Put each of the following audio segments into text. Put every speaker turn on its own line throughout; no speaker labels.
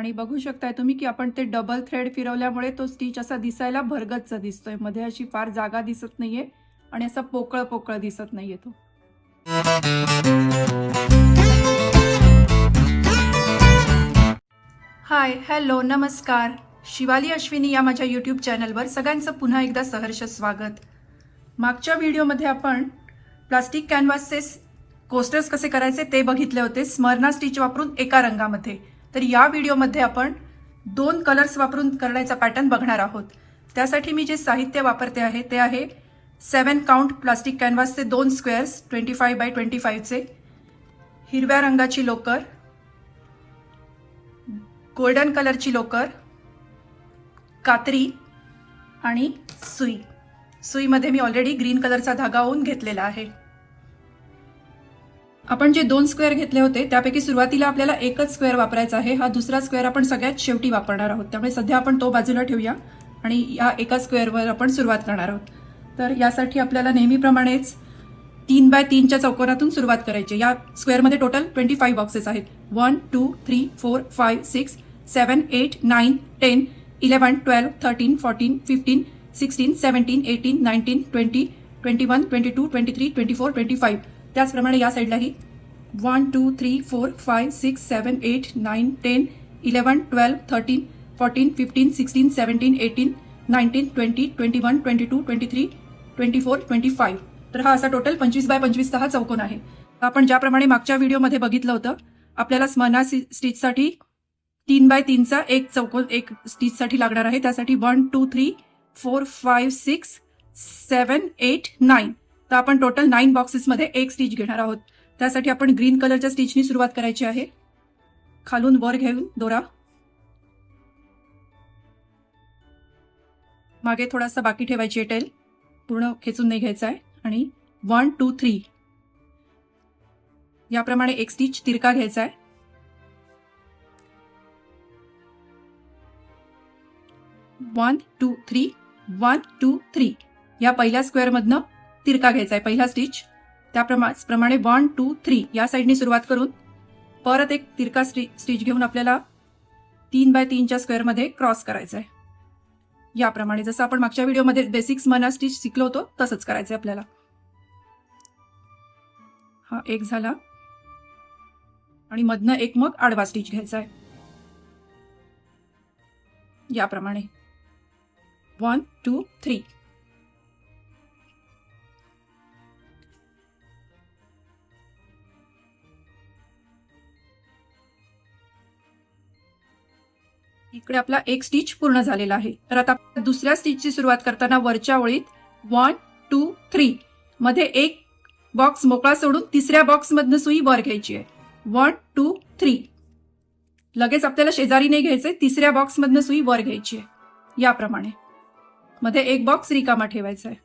आणि बघू शकताय तुम्ही की आपण ते डबल थ्रेड फिरवल्यामुळे तो स्टिच असा दिसायला भरगतचा दिसतोय. मध्ये अशी फार जागा दिसत नाहीये आणि असा पोकळ पोकळ दिसत नाहीये तो. हाय हॅलो नमस्कार. शिवाली अश्विनी या माझ्या यूट्यूब चॅनलवर सगळ्यांचं पुन्हा एकदा सहर्ष स्वागत. मागच्या व्हिडिओमध्ये आपण प्लास्टिक कॅनव्हासचे कोस्टर्स कसे करायचे ते बघितले होते. स्मरणा स्टिच वापरून एका रंगामध्ये. तर या व्हिडिओमध्ये आपण दोन कलर्स वापरून करण्याचा पॅटर्न बघणार आहोत. त्यासाठी मी जे साहित्य वापरते आहे ते आहे सेवन काउंट प्लास्टिक कॅनव्हासचे दोन squares twenty five by twenty फाईव्हचे हिरव्या रंगाची लोकर गोल्डन कलरची लोकर कात्री आणि सुई. सुईमध्ये मी ऑलरेडी ग्रीन कलरचा धागा होऊन घेतलेला आहे. आपण जे दोन स्क्वेअर घेतले होते त्यापैकी सुरुवातीला आपल्याला एकच स्क्वेअर वापरायचा आहे. हा दुसरा स्क्वेअर आपण सगळ्यात शेवटी वापरणार आहोत. त्यामुळे सध्या आपण तो बाजूला ठेवूया आणि या एका स्क्वेअरवर आपण सुरुवात करणार आहोत. तर यासाठी आपल्याला नेहमीप्रमाणेच तीन बाय तीनच्या चौकोनातून सुरुवात करायची या square total twenty five boxes आहेत. One two three four five six seven eight nine ten eleven twelve thirteen fourteen fifteen sixteen seventeen eighteen nineteen twenty twenty one twenty two twenty three twenty four twenty five त्याचप्रमाणे या साईडलाही one two three four five six seven eight nine ten eleven twelve thirteen fourteen fifteen sixteen seventeen eighteen nineteen twenty twenty one twenty two twenty three twenty four twenty five. तर हा असा total पंचवीस bye पंचवीसचा हा चौकोन आहे. आपण ज्याप्रमाणे मागच्या व्हिडिओमध्ये बघितलं होतं आपल्याला स्मरणा सी स्टिचसाठी तीन बाय तीनचा एक चौकोन एक स्टिचसाठी लागणार आहे. त्यासाठी one two three four five six seven eight nine. तर आपण टोटल नाईन बॉक्सेसमध्ये एक स्टिच घेणार आहोत. त्यासाठी आपण ग्रीन कलरच्या स्टिचनी सुरुवात करायची आहे. खालून वर घेऊन दोरा. मागे थोडासा बाकी ठेवायची आहे टेल पूर्ण खेचून नाही घ्यायचा आहे. आणि वन टू थ्री याप्रमाणे एक स्टिच तिरका घ्यायचा आहे. One two three one two three या पहिल्या स्क्वेअरमधनं तिरका घ्यायचा आहे पहिला स्टिच त्याप्रमाणे वन टू थ्री या साईडने सुरुवात करून परत एक तिरका स्टि स्टिच घेऊन आपल्याला तीन बाय तीनच्या स्क्वेअरमध्ये क्रॉस करायचं आहे याप्रमाणे जसं आपण मागच्या व्हिडिओमध्ये बेसिक्स मना स्टिच शिकलो होतो तसंच करायचं आहे आपल्याला. हा एक झाला. आणि मधनं एक मग आडवा स्टिच घ्यायचा आहे याप्रमाणे. वन टू थ्री इकडे आपला एक स्टिच पूर्ण झालेला आहे. तर आता दुसऱ्या स्टिचची सुरुवात करताना वरच्या ओळीत वन टू थ्री मध्ये एक बॉक्स मोकळा सोडून तिसऱ्या बॉक्समधनं सुई वर घ्यायची आहे. वन टू थ्री लगेच आपल्याला शेजारी नाही घ्यायचंय तिसऱ्या बॉक्समधनं सुई वर घ्यायची आहे. याप्रमाणे. मध्ये एक बॉक्स रिकामा ठेवायचा आहे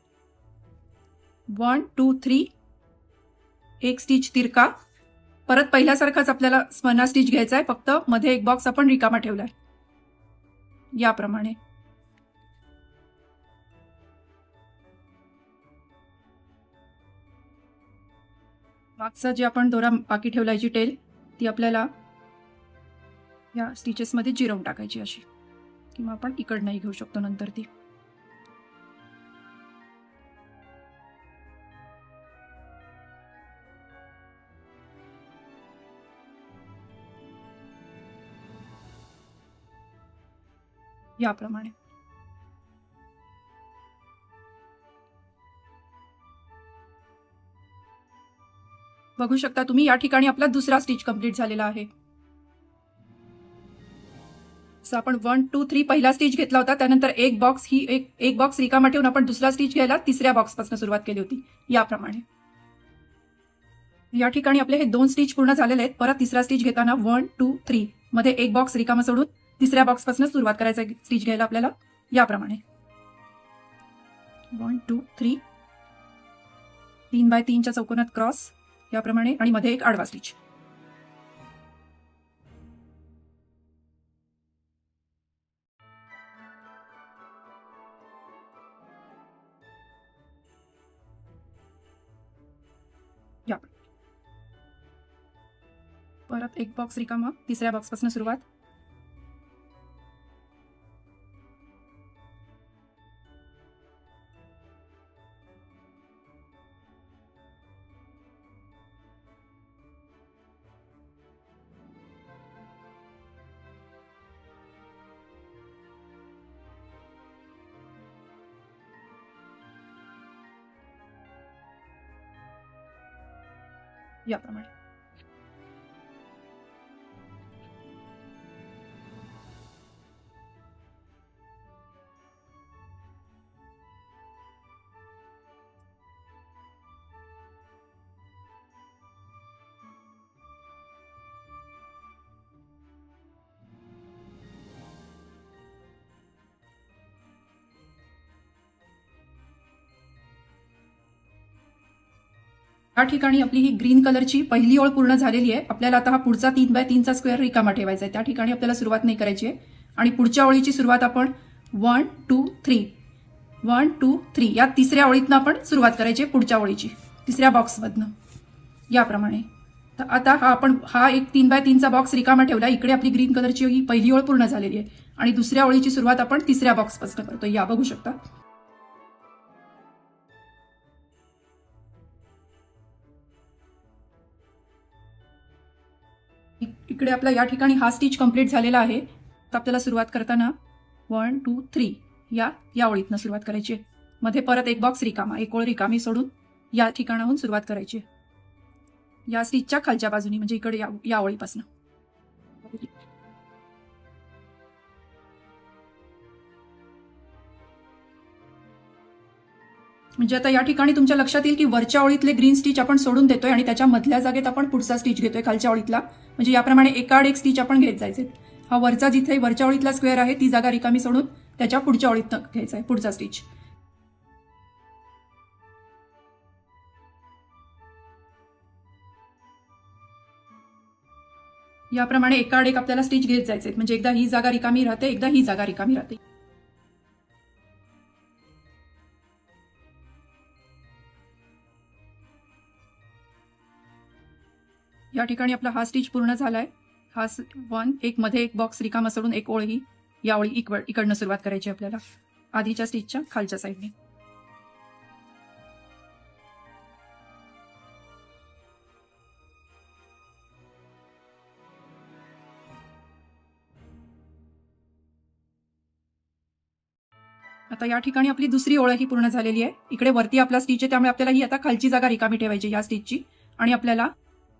वन टू थ्री एक स्टिच तिरका. परत पहिल्यासारखाच आपल्याला स्मरणा स्टिच घ्यायचा आहे फक्त मध्ये एक बॉक्स आपण रिकामा ठेवलाय. याप्रमाणे. मागचा जे आपण दोरा बाकी ठेवलायची टेल ती आपल्याला या स्टिचेसमध्ये जिरवून टाकायची अशी. किंवा आपण इकडनंही घेऊ शकतो नंतर ती. याप्रमाणे. बघू शकता तुम्ही या ठिकाणी आपला दुसरा स्टिच कंप्लीट झालेला आहे. सो आपण वन टू थ्री पहिला स्टिच घेतला होता त्यानंतर एक बॉक्स ही एक एक बॉक्स रिकामा ठेवून आपण दुसरा स्टिच घ्यायला तिसऱ्या बॉक्सपासून सुरुवात केली होती याप्रमाणे. या ठिकाणी आपले हे दोन स्टिच पूर्ण झालेले आहेत परत तिसरा स्टिच घेताना वन टू थ्री मध्ये एक बॉक्स रिकामा सोडून तिसऱ्या बॉक्सपासून सुरुवात करायचा स्टिच घ्यायला आपल्याला. याप्रमाणे. वन टू थ्री तीन बाय तीनच्या चौकोनात क्रॉस याप्रमाणे. आणि मध्ये एक आडवा स्टिच या परत एक बॉक्स रिकामा. तिसऱ्या बॉक्सपासून सुरुवात. याप्रमाणे या ठिकाणी आपली ही ग्रीन कलरची पहिली ओळ पूर्ण झालेली आहे. आपल्याला आता हा पुढचा तीन बाय तीनचा स्क्वेअर रिकामा ठेवायचा आहे. त्या ठिकाणी आपल्याला सुरुवात नाही करायची आहे. आणि पुढच्या ओळीची सुरुवात आपण one two three. One two three. या तिसऱ्या ओळीतनं आपण सुरुवात करायची आहे पुढच्या ओळीची. तिसऱ्या बॉक्समधनं. याप्रमाणे. तर आता हा आपण हा एक तीन बाय तीनचा बॉक्स रिकामा ठेवला. इकडे आपली ग्रीन कलरची ही पहिली ओळ पूर्ण झालेली आहे. आणि दुसऱ्या ओळीची सुरुवात आपण तिसऱ्या बॉक्सपासून करतो. या बघू शकता. इकडे आपला या ठिकाणी हा स्टिच कंप्लीट झालेला आहे. तर आपल्याला सुरुवात करताना वन टू थ्री या या ओळीतनं सुरुवात करायची आहे. मध्ये परत एक बॉक्स रिकामा एक ओळ रिकामी सोडून या ठिकाणाहून सुरुवात करायची आहे. या स्टिचच्या खालच्या बाजूनी म्हणजे इकडे या या ओळीपासून. म्हणजे आता या ठिकाणी तुमच्या लक्षात येईल की वरच्या ओळीतले ग्रीन स्टिच आपण सोडून देतोय आणि त्याच्या मधल्या जागेत आपण पुढचा स्टिच घेतोय खालच्या ओळीतला. म्हणजे याप्रमाणे एकाड एक स्टिच आपण घेत जायचे. हा वरचा जिथे वरच्या ओळीतला स्क्वेअर आहे ती जागा रिकामी सोडून त्याच्या पुढच्या ओळीत घ्यायचा आहे पुढचा स्टिच याप्रमाणे एकाड एक आपल्याला स्टिच घेत जायचे. म्हणजे एकदा ही जागा रिकामी राहते एकदा ही जागा रिकामी राहते. या ठिकाणी आपला हा स्टिच पूर्ण झालाय. हा वन एक मध्ये एक बॉक्स रिकामा सोडून एक ओळ ही या ओळी इकड इकडनं सुरुवात करायची आपल्याला. आधीच्या स्टिचच्या खालच्या साईडने. आता या ठिकाणी आपली दुसरी ओळ ही पूर्ण झालेली आहे. इकडे वरती आपला स्टिच आहे त्यामुळे आपल्याला ही आता खालची जागा रिकामी ठेवायची या स्टिचची. आणि आपल्याला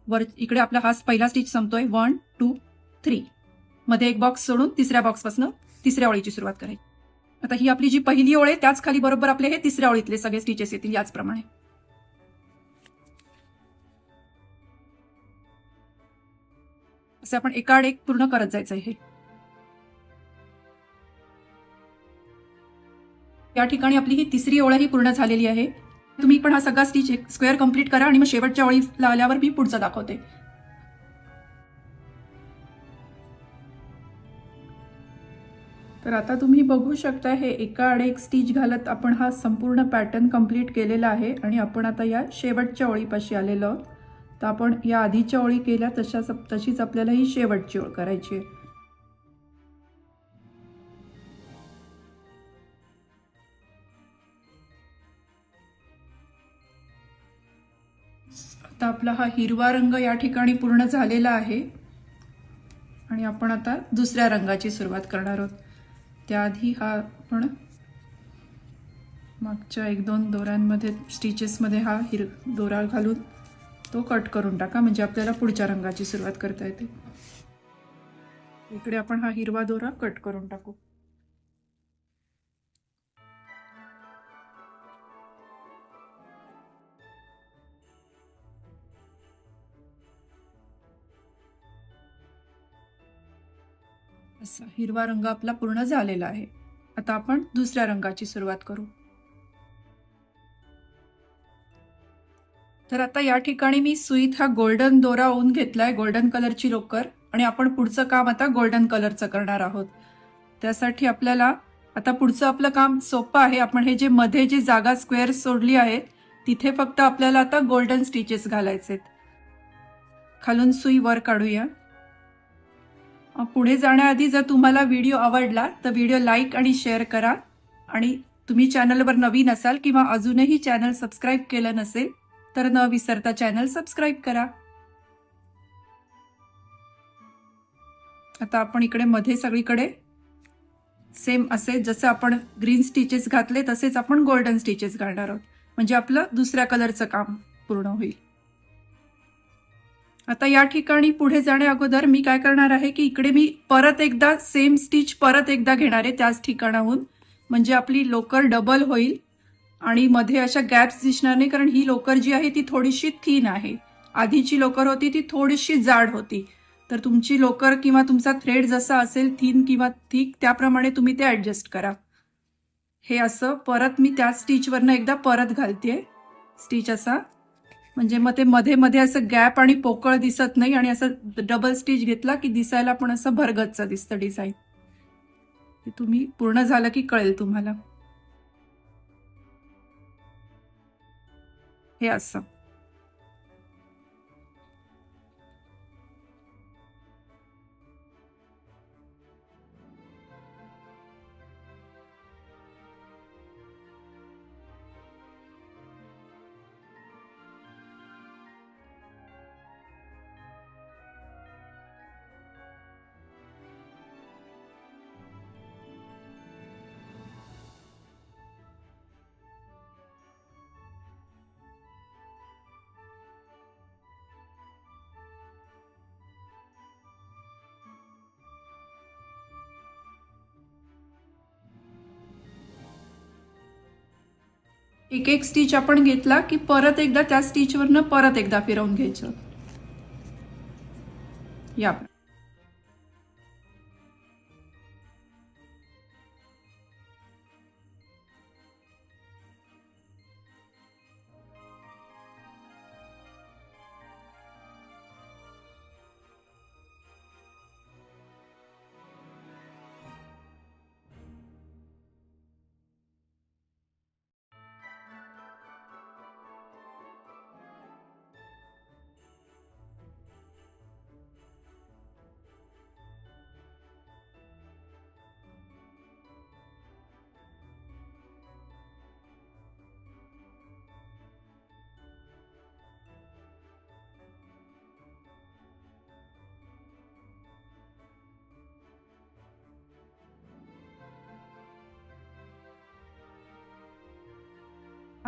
वर इकडे आपला हा पहिला स्टिच संपतोय. वन टू थ्री मध्ये एक बॉक्स सोडून तिसऱ्या बॉक्सपासून तिसऱ्या ओळीची सुरुवात करायची. आता ही आपली जी पहिली ओळ आहे त्याच खाली बरोबर आपले हे तिसऱ्या ओळीतले सगळे स्टिचेस येतील याचप्रमाणे. असं आपण एकाड एक पूर्ण करत जायचं आहे हे. या ठिकाणी आपली ही तिसरी ओळ ही पूर्ण झालेली आहे. तुम्ही पण हा सगळा स्टिच स्क्वेअर कंप्लीट करा आणि मग शेवटच्या ओळीला आल्यावर मी पुढचं दाखवते. तर आता तुम्ही बघू शकता हे एका आड एक स्टिच घालत आपण हा संपूर्ण पॅटर्न कंप्लीट केलेला आहे आणि आपण आता या शेवटच्या ओळीपाशी आलेलो आहोत. तर आपण या आधीच्या ओळी केल्या तशाच तशीच आपल्याला ही शेवटची ओळ करायची आहे. आता आपला हा हिरवा रंग या ठिकाणी पूर्ण झालेला आहे. आणि आपण आता दुसऱ्या रंगाची सुरुवात करणार आहोत. त्याआधी हा आपण मागच्या एक दोन दोऱ्यांमध्ये स्टिचेसमध्ये हा हिर दोरा घालून तो कट करून टाका. म्हणजे आपल्याला पुढच्या रंगाची सुरुवात करता येते. इकडे आपण हा हिरवा दोरा कट करून टाकू. असा हिरवा रंग आपला पूर्ण झालेला आहे. आता आपण दुसऱ्या रंगाची सुरुवात करू. तर आता या ठिकाणी मी सुईत हा गोल्डन दोरा ओन घेतलाय गोल्डन कलरची लोकर. आणि आपण पुढचं काम आता गोल्डन कलरचं करणार आहोत. त्यासाठी आपल्याला आता पुढचं आपलं काम सोपं आहे. आपण हे जे मध्ये जी जागा स्क्वेअर सोडली आहे तिथे फक्त आपल्याला आता गोल्डन स्टिचेस घालायचेत. खालून सुई वर काढूया. पुढे जाण्याआधी जर तुम्हाला व्हिडिओ आवडला तर व्हिडिओ लाईक आणि शेअर करा. आणि तुम्ही चॅनलवर नवीन असाल किंवा अजूनही चॅनल सबस्क्राईब केलं नसेल तर न विसरता चॅनल सबस्क्राईब करा. आता आपण इकडे मध्ये सगळीकडे सेम असे जसं आपण ग्रीन स्टिचेस घातले तसेच आपण गोल्डन स्टिचेस घालणार आहोत. म्हणजे आपलं दुसऱ्या कलरचं काम पूर्ण होईल. आता या ठिकाणी पुढे जाण्या अगोदर मी काय करणार आहे की इकडे मी परत एकदा सेम स्टिच परत एकदा घेणार आहे त्याच ठिकाणाहून. म्हणजे आपली लोकर डबल होईल आणि मध्ये अशा गॅप्स दिसणार नाही कारण ही लोकर जी आहे ती थोडीशी थीन आहे. आधीची लोकर होती ती थोडीशी जाड होती. तर तुमची लोकर किंवा तुमचा थ्रेड जसा असेल थीन किंवा थिक त्याप्रमाणे तुम्ही ते ॲडजस्ट करा. हे असं परत मी त्या स्टिचवरनं एकदा परत घालते स्टिच असा. म्हणजे मग ते मध्ये मध्ये असं गॅप आणि पोकळ दिसत नाही आणि असं डबल स्टिच घेतला की दिसायला पण असं भरगच्च दिसतं डिझाईन ते तुम्ही पूर्ण झालं की कळेल तुम्हाला. हे असं. एक एक स्टिच आपण घेतला की परत एकदा त्या स्टिचवरनं परत एकदा फिरवून घ्यायचं. या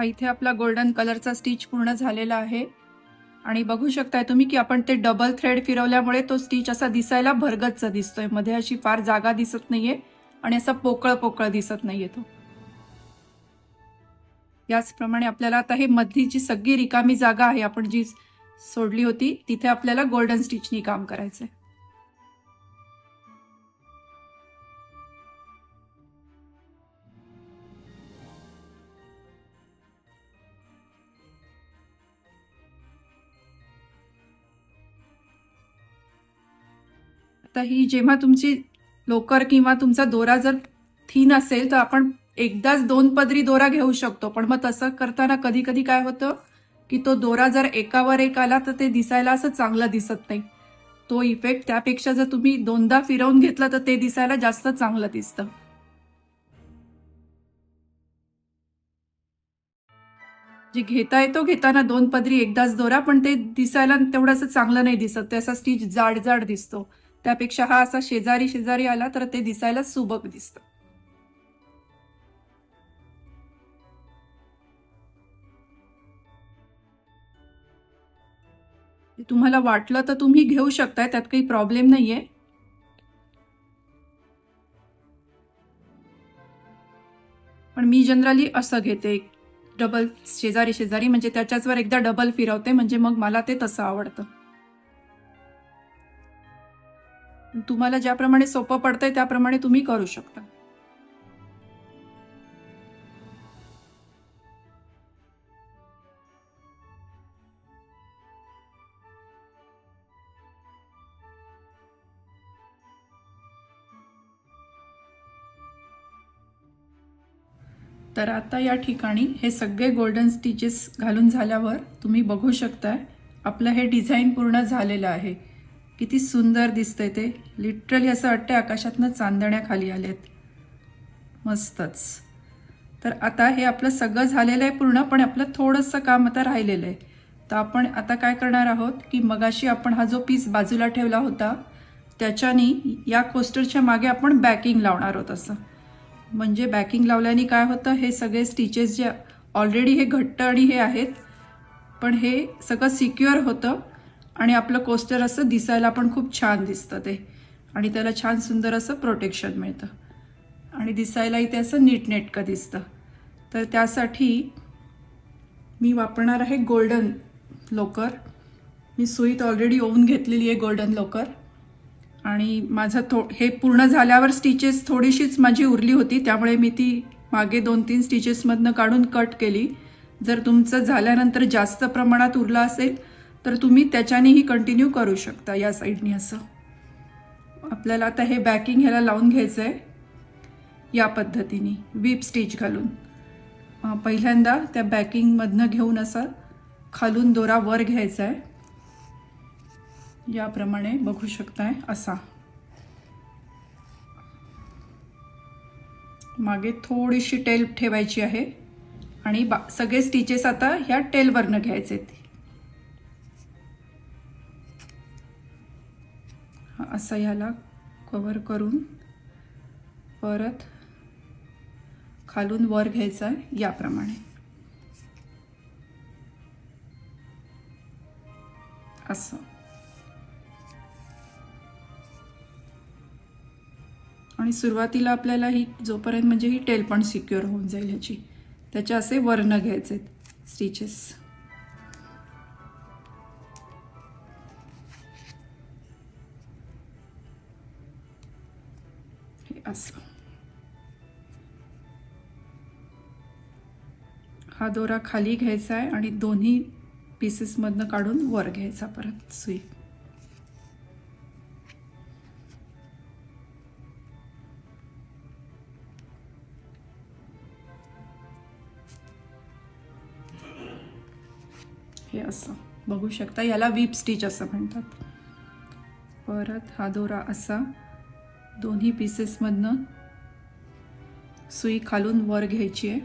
इथे आपला गोल्डन कलरचा स्टिच पूर्ण झालेला आहे. आणि बघू शकताय तुम्ही की आपण ते डबल थ्रेड फिरवल्यामुळे तो स्टिच असा दिसायला भरगतचा दिसतोय. मध्ये अशी फार जागा दिसत नाहीये आणि असा पोकळ पोकळ दिसत नाहीये तो. याचप्रमाणे आपल्याला आता हे मधली जी सगळी रिकामी जागा आहे. आपण जी सोडली होती तिथे आपल्याला गोल्डन स्टिचनी काम करायचंय. आता ही जेव्हा तुमची लोकर किंवा तुमचा दोरा जर थीन असेल तर आपण एकदाच दोन पदरी दोरा घेऊ शकतो. पण मग तसं करताना कधी कधी काय होतं की तो दोरा जर एकावर एक आला तर ते दिसायला असं चांगलं दिसत नाही. तो इफेक्ट त्यापेक्षा जर तुम्ही दोनदा फिरवून घेतला तर ते दिसायला जास्त चांगलं दिसतं. जे घेता येतो घेताना दोन पदरी एकदाच दोरा पण ते दिसायला तेवढंसं चांगलं नाही दिसत. त्याचा स्टिच जाड जाड दिसतो. त्यापेक्षा हा असा शेजारी शेजारी आला तर ते दिसायला सुबक दिसतं. तुम्हाला वाटलं तर तुम्ही घेऊ शकताय त्यात काही प्रॉब्लेम नाहीये. पण मी जनरली असं घेते डबल शेजारी शेजारी म्हणजे त्याच्याचवर एकदा डबल फिरवते म्हणजे मग मला ते तसं आवडतं. तुम्हाला ज्याप्रमाणे सोपं पडतंय त्याप्रमाणे तुम्ही करू शकता. तर आता या ठिकाणी हे सगळे गोल्डन स्टिचेस घालून झाल्यावर तुम्ही बघू शकताय आपलं हे डिझाईन पूर्ण झालेलं आहे. किती सुंदर दिसतंय ते. लिटरली असं वाटतं आकाशातनं चांदण्या खाली आल्यात. मस्तच. तर आता हे आपलं सगळं झालेलं आहे पूर्ण पण आपलं थोडंसं काम आता राहिलेलं आहे. तर आपण आता काय करणार आहोत की मगाशी आपण हा जो पीस बाजूला ठेवला होता त्याच्यानी या कोस्टरच्या मागे आपण बॅकिंग लावणार आहोत असं. म्हणजे बॅकिंग लावल्याने काय होतं हे सगळे स्टिचेस जे ऑलरेडी हे घट्ट आणि हे आहेत पण हे सगळं सिक्युअर होतं. आणि आपलं कोस्टर असं दिसायला पण खूप छान दिसतं ते. आणि त्याला छान सुंदर असं प्रोटेक्शन मिळतं. आणि दिसायलाही ते असं नीटनेटकं दिसतं. तर त्यासाठी मी वापरणार आहे गोल्डन लोकर मी सुईत ऑलरेडी ओवून घेतलेली आहे गोल्डन लोकर आणि माझं थो हे पूर्ण झाल्यावर स्टिचेस थोडीशीच माझी उरली होती. त्यामुळे मी ती मागे दोन तीन स्टिचेसमधनं काढून कट केली. जर तुमचं झाल्यानंतर जास्त प्रमाणात उरलं असेल तर तुम्ही त्याच्यानेही कंटिन्यू करू शकता या साईडनी असं. आपल्याला आता हे बॅकिंग ह्याला लावून घ्यायचं आहे या पद्धतीने वीप स्टिच घालून. पहिल्यांदा त्या बॅकिंगमधनं घेऊन असं खालून दोरा वर घ्यायचा आहे याप्रमाणे बघू शकताय असा. मागे थोडीशी टेल ठेवायची आहे आणि बा सगळे स्टिचेस आता ह्या टेलवरनं घ्यायचे आहेत असं ह्याला कवर करून परत खालून वर घ्यायचं आहे याप्रमाणे. असं. आणि सुरुवातीला आपल्याला ही जोपर्यंत म्हणजे ही टेल पण सिक्युअर होऊन जाईल ह्याची त्याचे असे वर्ण घ्यायचे स्टिचेस असं. हा दोरा खाली घ्यायचा आहे आणि दोन्ही पीसेसमधनं काढून वर घ्यायचा परत सुई. हे असं. बघू शकता याला वीप स्टिच असं म्हणतात. परत हा दोरा असा. दोन्ही पीसेसमधनं सुई खालून वर घ्यायची आहे.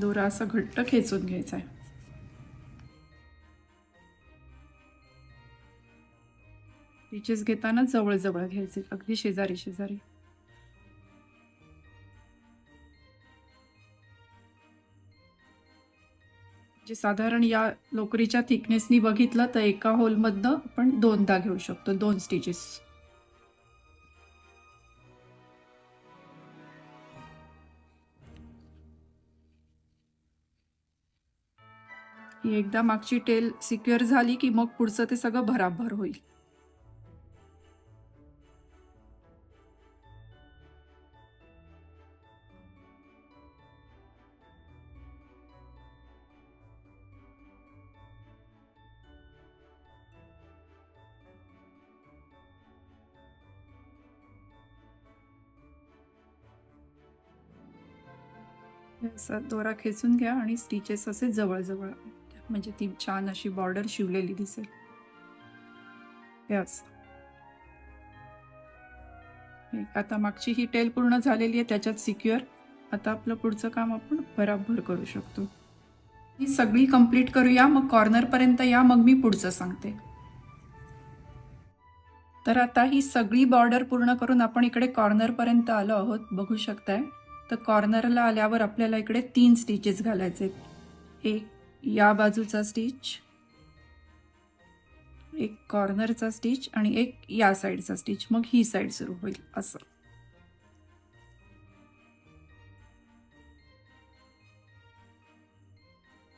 दोरा असा घट्ट खेचून घ्यायचा आहे. स्टिचेस घेताना जवळ जवळ घ्यायचे अगदी शेजारी शेजारी. जे साधारण या लोकरीच्या थिकनेसनी बघितलं तर एका होलमधनं आपण दोनदा घेऊ शकतो दोन स्टिचेस ही एकदा मागची टेल सिक्युअर झाली की मग पुढचं ते सगळं भराभर होईल. असा दोरा खेचून घ्या आणि स्टिचेस असे जवळजवळ म्हणजे ती छान अशी बॉर्डर शिवलेली दिसेल. हे असं. आता मागची ही टेल पूर्ण झालेली आहे त्याच्यात सिक्युअर आता आपलं पुढचं काम आपण बराबर करू शकतो. ही सगळी कंप्लीट करूया मग कॉर्नर पर्यंत या मग मी पुढचं सांगते. तर आता ही सगळी बॉर्डर पूर्ण करून आपण इकडे कॉर्नर पर्यंत आलो आहोत बघू शकताय. तर कॉर्नरला आल्यावर आपल्याला इकडे तीन स्टिचेस घालायचे एक या बाजूचा स्टिच एक कॉर्नरचा स्टिच आणि एक या साईडचा स्टिच. मग ही साईड सुरू होईल असं.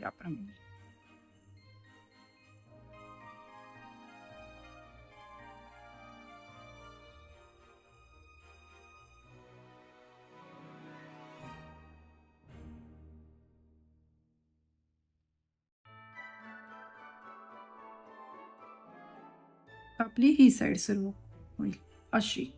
याप्रमाणे. आपली ही साईड सुरू होईल. अशी.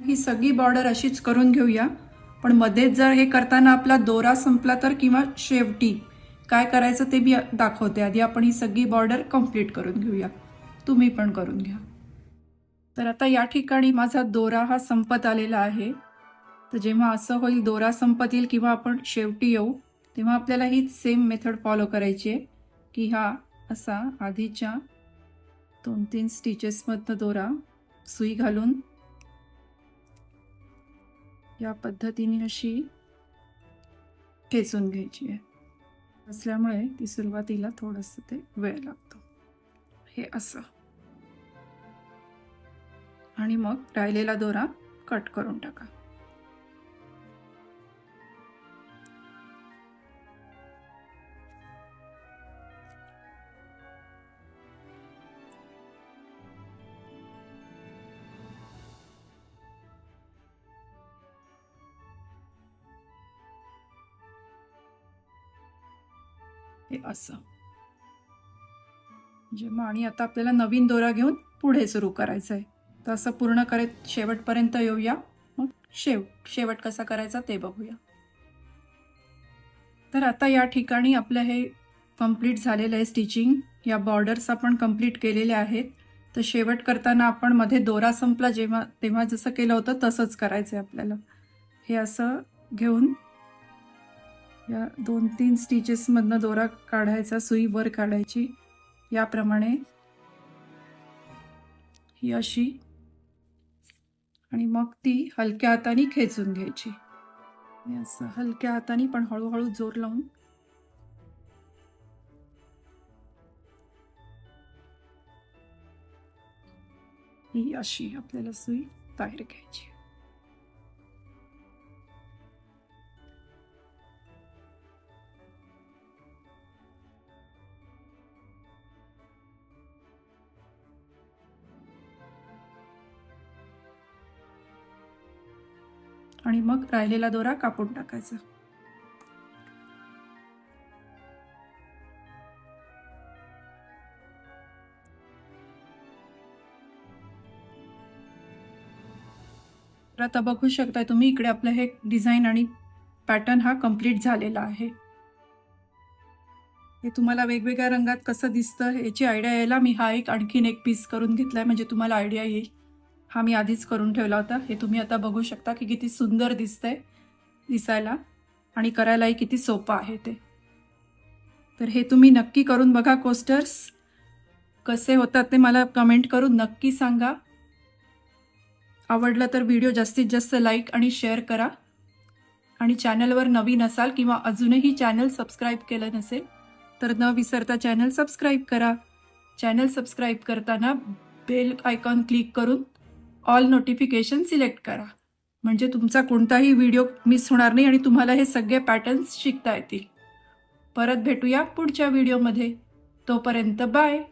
ही सगळी बॉर्डर अशीच करून घेऊया. पण मध्येच जर हे करताना आपला दोरा संपला तर किंवा शेवटी काय करायचं ते मी दाखवते. आधी आपण ही सगळी बॉर्डर कंप्लीट करून घेऊया. तुम्ही पण करून घ्या. तर आता या ठिकाणी माझा दोरा हा संपत आलेला आहे. तर जेव्हा असं होईल दोरा संपत येईल किंवा आपण शेवटी येऊ तेव्हा आपल्याला ही सेम मेथड फॉलो करायची आहे की हा असा आधीच्या दोन तीन स्टिचेसमधनं दोरा सुई घालून या पद्धतीने अशी खेचून घ्यायची आहे. असल्यामुळे ती सुरुवातीला थोडंसं ते वेळ लागतो. हे असं. आणि मग राहिलेला दोरा कट करून टाका. असं. म्हणजे मग आणि आता आपल्याला नवीन दोरा घेऊन पुढे सुरू करायचं आहे तर असं पूर्ण करत शेवटपर्यंत येऊया. मग शेव शेवट कसा करायचा ते बघूया. तर आता या ठिकाणी आपलं हे कंप्लीट झालेलं आहे स्टिचिंग. या बॉर्डर्स आपण कंप्लीट केलेल्या आहेत. तर शेवट करताना आपण मध्ये दोरा संपला जेव्हा तेव्हा जसं केलं होतं तसंच करायचं आहे आपल्याला. हे असं घेऊन या दोन तीन स्टिचेसमधनं दोरा काढायचा सुई वर काढायची. याप्रमाणे ही अशी. आणि मग ती हलक्या हाताने खेचून घ्यायची. असं हलक्या हाताने पण हळूहळू जोर लावून. ही अशी आपल्याला सुई बाहेर घ्यायची आणि मग राहिलेला दोरा कापून टाकायचा. तर आता बघू शकताय तुम्ही इकडे आपलं हे डिझाईन आणि पॅटर्न हा कंप्लीट झालेला आहे. हे तुम्हाला वेगवेगळ्या रंगात कसं दिसतं याची आयडिया यायला मी हा एक आणखीन एक पीस करून घेतला आहे म्हणजे तुम्हाला आयडिया येईल. हा मी आधीच करून ठेवला होता. हे तुम्ही आता बघू शकता की किती सुंदर दिसतंय दिसायला आणि करायलाही किती सोपं आहे ते. तर हे तुम्ही नक्की करून बघा कोस्टर्स कसे होतात ते मला कमेंट करून नक्की सांगा. आवडलं तर व्हिडिओ जास्तीत जास्त लाईक आणि शेअर करा. आणि चॅनलवर नवीन असाल किंवा अजूनही चॅनल सबस्क्राईब केलं नसेल तर न विसरता चॅनल सबस्क्राईब करा. चॅनल सबस्क्राईब करताना बेल आयकॉन क्लिक करून ऑल नोटिफिकेशन सिलेक्ट करा. म्हणजे तुमचा कोणताही व्हिडिओ मिस होणार नाही आणि तुम्हाला हे सगळे पॅटर्न्स शिकता येतील. परत भेटूया पुढच्या व्हिडिओमध्ये. तोपर्यंत बाय